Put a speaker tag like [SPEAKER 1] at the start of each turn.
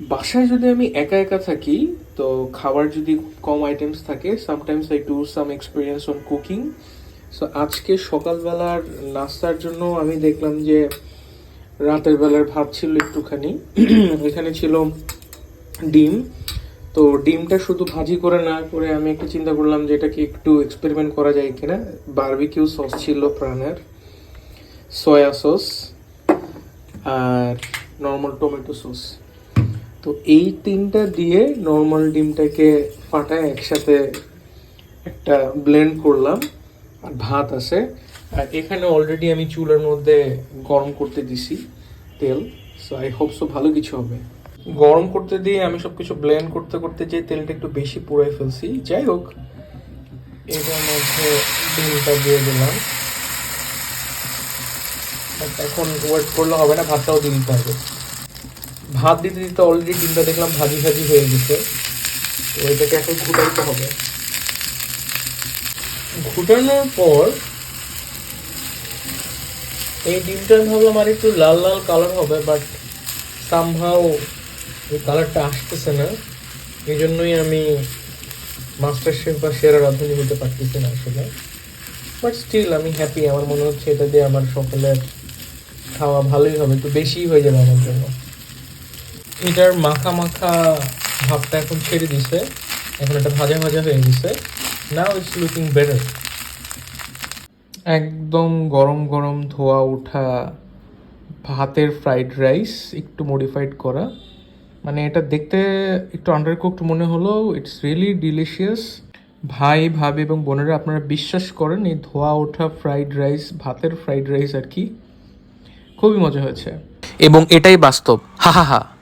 [SPEAKER 1] বাসায় যদি আমি একা একা থাকি, তো খাবার যদি কম আইটেমস থাকে sometimes I do some experience on cooking so আজকে সকালবেলার নাস্তার জন্য আমি দেখলাম যে রাতের বেলার ভাত ছিল একটুখানি। এখানে ছিল ডিম। তো ডিমটা শুধু ভাজি করে না করে আমি একটু চিন্তা করলাম যে এটাকে একটু এক্সপেরিমেন্ট করা যায় কিনা। বারবিকিউ সস ছিল প্রাণের। সয়া সস আর নর্মাল টমেটো সস তো এই তিনটা দিয়ে নর্মাল ডিমটাকে ফাটায় একসাথে একটা ব্লেন্ড করলাম, আর ভাত আছে। আর এখানে অলরেডি আমি চুলার মধ্যে গরম করতে দিছি তেল সো আই হোপ সো ভালো কিছু হবে। গরম করতে দিয়ে আমি সব কিছু ব্লেন্ড করতে করতে যে তেলটা একটু বেশি পুড়াই ফেলছি, যাই হোক, এটার মধ্যে ডিমটা দিয়ে দিলাম। এখন ওয়েট করলে হবে না, ভাতটাও দিয়ে দিতে হবে। ভাত দিতে দিতে অলরেডি ডিমটা দেখলাম ভাজি ভাজি হয়ে গেছে। তো এটাকে এখন ঘুটাইতে হবে। ঘুটানোর পর এই ডিমটা আমি ভাবলাম আর একটু লাল লাল কালার হবে বাট সামহাও এই কালারটা আসতেছে না। এই জন্যই আমি মাস্টার শেফ বা সেরা রাঁধুনি হতে পারতেছি না আসলে। বাট স্টিল আমি হ্যাপি আমার মনে হচ্ছে এটা দিয়ে আমার সকলের খাওয়া ভালোই হবে, একটু বেশিই হয়ে যাবে আমার জন্য। এটার মাখা মাখা ভাবটা এখন ছেড়ে দিছে। এখন এটা ভাজা ভাজা হয়ে গেছে। নাও ইটস লুকিং বেটার একদম গরম গরম ধোয়া ওঠা ভাতের ফ্রাইড রাইস একটু মডিফাইড করা। মানে এটা দেখতে একটু আন্ডারকুকড মনে হলো ইটস রিয়েলি ডিলিশিয়াস ভাই, ভাবি এবং বোনেরা আপনারা বিশ্বাস করেন, এই ধোয়া ওঠা ফ্রাইড রাইস ভাতের ফ্রাইড রাইস আর কি, খুবই মজা হয়েছে। এবং এটাই বাস্তব। হা হা হা।